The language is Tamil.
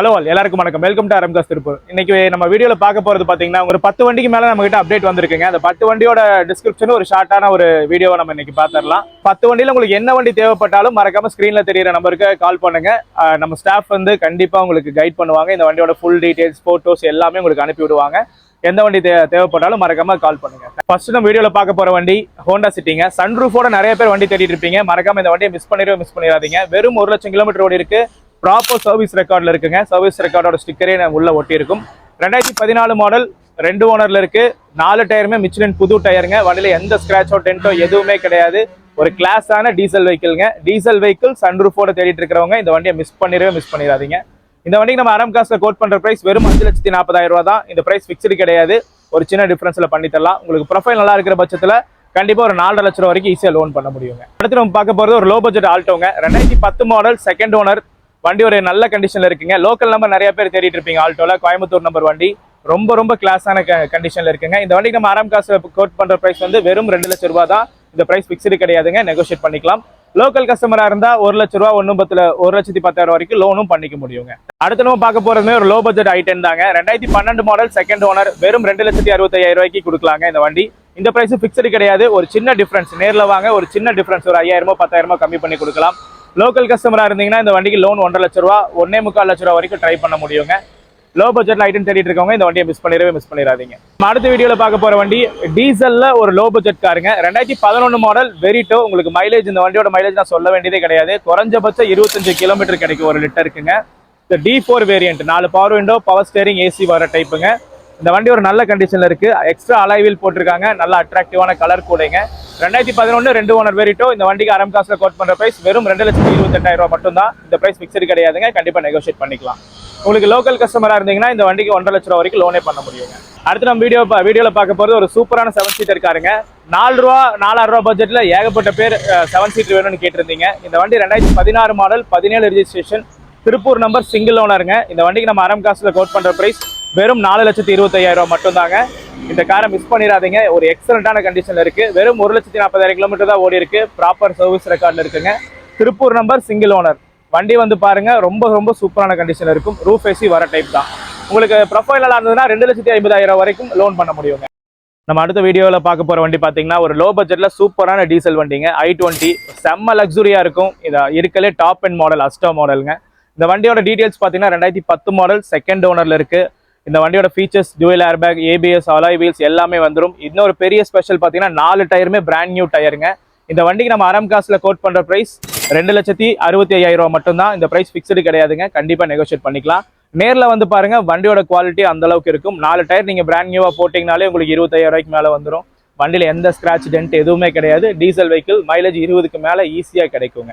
ஹலோ எல்லாருக்கும் வணக்கம். வெல்கம் டு அரம்காஸ் திருப்பூர் இன்னைக்கு நம்ம வீடியோல பார்க்க போறது பாத்தீங்கன்னா ஒரு பத்து வண்டிக்கு மேல நம்ம கிட்ட அப்டேட் வந்திருக்குங்க. அந்த பத்து வண்டியோட டிஸ்கிரிப்ஷன் ஒரு ஷார்ட்டான ஒரு வீடியோவை நம்ம இன்னைக்கு பார்த்துடலாம் பத்து வண்டியில உங்களுக்கு என்ன வண்டி தேவைப்பட்டாலும் மறக்காம ஸ்கிரீன்ல தெரியிற நம்பருக்கு கால் பண்ணுங்க. நம்ம ஸ்டாஃப் வந்து கண்டிப்பா உங்களுக்கு கைட் பண்ணுவாங்க. இந்த வண்டியோட ஃபுல் டீடைல்ஸ் போட்டோஸ் எல்லாமே உங்களுக்கு அனுப்பி விடுவாங்க. எந்த வண்டி தே தேவைப்பட்டாலும் மறக்காம கால் பண்ணுங்க. ஃபர்ஸ்ட் நம்ம வீடியோல பார்க்க போற வண்டி ஹோண்டா சிட்டிங்க சன்ரூஃபோட நிறைய பேர் வண்டி தேடிட்டு இருப்பீங்க. மறக்காம இந்த வண்டியை மிஸ் பண்ணிடுவோம் மிஸ் பண்ணிடாதீங்க. வெறும் ஒரு லட்சம் கிலோமீட்டர் ஓடி இருக்கு. ப்ராப்பர் சர்வீஸ் ரெக்கார்டில் இருக்குங்க. சர்வீஸ் ரெக்கார்டோட ஸ்டிக்கரே உள்ள ஒட்டி இருக்கும் ரெண்டாயிரத்தி பதினாலு மாடல் ரெண்டு ஓனரில் இருக்குது நாலு டயருமே மிச்சிலின் புது டயருங்க வண்டியில் எந்த ஸ்க்ராச்சோ டென்ட்டோ எதுவுமே கிடையாது. ஒரு கிளாஸான டீசல் வெஹிக்கிள்ங்க டீசல் வெஹிக்கிள் சன்ரூஃபோட தேடிட்டு இருக்கிறவங்க இந்த வண்டியை மிஸ் பண்ணிடவே மிஸ் பண்ணிடாதீங்க. இந்த வண்டிக்கு நம்ம அரம் காசில் கோட் பண்ணுற ப்ரைஸ் வெறும் அஞ்சு லட்சத்தி நாற்பதாயிரம் ரூபா தான். இந்த ப்ரைஸ் ஃபிக்ஸ்டு கிடையாது. ஒரு சின்ன டிஃப்ரென்ஸில் பண்ணி தரலாம். உங்களுக்கு ப்ரொஃபைல் நல்லா இருக்கிற பட்சத்தில் கண்டிப்பாக ஒரு நாலரை லட்ச ரூபா வரைக்கும் ஈஸியாக லோன் பண்ண முடியுங்க. அடுத்து நம்ம பார்க்க போகிறது ஒரு லோ பட்ஜெட் ஆல்ட்டோங்க ரெண்டாயிரத்தி பத்து மாடல் செகண்ட் ஓனர் வண்டி ஒரு நல்ல கண்டிஷன்ல இருக்குங்க. லோக்கல் நம்பர் நிறைய பேர் தேடிட்டு இருப்பீங்க. ஆல்டோல கோயம்புத்தூர் நம்பர் வண்டி. ரொம்ப ரொம்ப கிளாஸான கண்டிஷன்ல இருக்குங்க. இந்த வண்டிக்கு நம்ம ஆறாம் காசு கோட் பண்ற பிரைஸ் வந்து வெறும் ரெண்டு லட்சம் ரூபாய் தான். இந்த பிரைஸ் ஃபிக்ஸ்டு கிடையாதுங்க. நெகோஷியேட் பண்ணிக்கலாம். லோக்கல் கஸ்டமரா இருந்தா ஒரு லட்ச ரூபா ஒன்றும் பத்துல ஒரு லட்சத்தி பத்தாயிரம் வரைக்கும் லோனும் பண்ணிக்க முடியுங்க. அடுத்த நம்ம பார்க்க போறதுமே ஒரு லோ பட்ஜெட் ஐட்டன் தாங்க. ரெண்டாயிரத்தி பன்னெண்டு மாடல் செகண்ட் ஓனர் வெறும் ரெண்டு லட்சத்தி அறுபத்தையாயிரம் ரூபாய்க்கு கொடுக்கலாங்க இந்த வண்டி. இந்த பிரைஸ் ஃபிக்ஸ்டு கிடையாது. ஒரு சின்ன டிஃபரன்ஸ் நேரில் வாங்க ஒரு சின்ன டிஃபரன்ஸ் ஒரு ஐயாயிரமோ பத்தாயிரமோ கம்மி பண்ணி கொடுக்கலாம். லோக்கல் கஸ்டமராக இருந்தீங்கன்னா இந்த வண்டிக்கு லோன் ஒன்றரை லட்ச ரூபா ஒன்னே முக்கால் லட்ச ரூபா வரைக்கும் ட்ரை பண்ண முடியுங்க. லோ பட்ஜெட் ஐட்டம் தேடிட்டு இருக்கவங்க இந்த வண்டியை மிஸ் பண்ணிடவே மிஸ் பண்ணிடாதீங்க. நம்ம அடுத்த வீடியோல பார்க்க போற வண்டி டீசல்ல ஒரு லோ பட்ஜெட் காருங்க ரெண்டாயிரத்தி பதினொன்று மாடல் வெரிட்டோ உங்களுக்கு மைலேஜ் இந்த வண்டியோட மைலேஜ் நான் சொல்ல வேண்டியதே கிடையாது. குறைஞ்சபட்சம் இருபத்தஞ்சு கிலோமீட்டர் கிடைக்கும் ஒரு லிட்டருக்குங்க இந்த டி ஃபோர் வேரியன்ட் நாலு power window power steering AC வர டைப்புங்க இந்த வண்டி ஒரு நல்ல கண்டிஷன்ல இருக்கு. எக்ஸ்ட்ரா அலைவில் போட்டிருக்காங்க. நல்ல அட்ராக்டிவான கலர் கூடைங்க ரெண்டாயிரத்தி பதினொன்று ரெண்டு ஓனர் வேறிட்டோ. இந்த வண்டிக்கு அரம் காசில் கோட் பண்ணுற பிரைஸ் வெறும் ரெண்டு லட்சத்தி இருபத்தெட்டாயிரம் ரூபாய் மட்டும்தான். இந்த பிரைஸ் ஃபிக்ஸ்டு கிடையாதுங்க. கண்டிப்பாக நெகோஷியேட் பண்ணிக்கலாம். உங்களுக்கு லோக்கல் கஸ்டமரா இருந்தீங்கன்னா இந்த வண்டிக்கு ஒன்றரை லட்ச ரூபா வரைக்கும் லோனே பண்ண முடியுங்க. அடுத்து நம்ம வீடியோ வீடியோவில் பார்க்க போகிறது ஒரு சூப்பரான செவன் சீட்டர் காருங்க. நாலு ரூபா நாலாயிரம் ரூபா பட்ஜெட்டில் ஏகப்பட்ட பேர் செவன் சீட்டர் வேணும்னு கேட்டிருந்தீங்க. இந்த வண்டி ரெண்டாயிரத்தி பதினாறு மாடல் பதினேழு ரிஜிஸ்ட்ரேஷன் திருப்பூர் நம்பர் சிங்கிள் ஓனருங்க இந்த வண்டிக்கு நம்ம அரம் காசில் கோட் பண்ணுற பிரைஸ் வெறும் நாலு லட்சத்தி இருபத்தையாயிரம் ரூபா மட்டும்தாங்க. இந்த காரை மிஸ் பண்ணிடாதீங்க. ஒரு எக்ஸலண்ட்டான கண்டிஷனில் இருக்குது வெறும் ஒரு லட்சத்தி நாற்பதாயிரம் கிலோமீட்டர் தான் ஓடி இருக்குது ப்ராப்பர் சர்வீஸ் ரெக்கார்டில் இருக்குங்க. திருப்பூர் நம்பர் சிங்கிள் ஓனர் வண்டி வந்து பாருங்கள் ரொம்ப ரொம்ப சூப்பரான கண்டிஷனில் இருக்கும். ரூஃப் ஏசி வர டைப் தான். உங்களுக்கு ப்ரொஃபைல் நல்லா இருந்ததுன்னா ரெண்டு லட்சத்தி ஐம்பதாயிரம் வரைக்கும் லோன் பண்ண முடியுங்க. நம்ம அடுத்த வீடியோவில் பார்க்க போகிற வண்டி பார்த்தீங்கன்னா ஒரு லோ பட்ஜெட்டில் சூப்பரான டீசல் வண்டிங்க. ஐ டுவெண்ட்டி செம்ம லக்ஸுரியாக இருக்கும். இதை இருக்கலே டாப் அண்ட் மாடல் அஸ்டோ மாடலுங்க இந்த வண்டியோட டீட்டெயில்ஸ் பார்த்தீங்கன்னா ரெண்டாயிரத்தி பத்து மாடல் செகண்ட் ஓனரில் இருக்குது இந்த வண்டியோட features dual airbag ABS alloy wheels எல்லாமே வந்துடும் இன்னொரு பெரிய ஸ்பெஷல் பார்த்தீங்கன்னா நாலு டயருமே பிராண்ட் நியூ டயருங்க இந்த வண்டிக்கு நம்ம அரம் காசில் கோட் பண்ணுற ப்ரைஸ் ரெண்டு லட்சத்தி அறுபத்தி ஐயாயிரம் ரூபாய் மட்டும்தான். இந்த ப்ரைஸ் ஃபிக்ஸ்டு கிடையாதுங்க. கண்டிப்பாக நெகோஷியேட் பண்ணிக்கலாம். நேரில் வந்து பாருங்க வண்டியோட குவாலிட்டி அந்த அளவுக்கு இருக்கும். நாலு டயர் நீங்கள் பிராண்ட் நியூவாக போட்டிங்கனாலே உங்களுக்கு இருபத்தாயிரம் ரூபாய்க்கு மேலே வந்துடும் வண்டியில் எந்த ஸ்க்ராட்ச் டென்ட் எதுவுமே கிடையாது. டீசல் வெஹிக்கிள் மைலேஜ் இருபதுக்கு மேலே ஈஸியாக கிடைக்குங்க.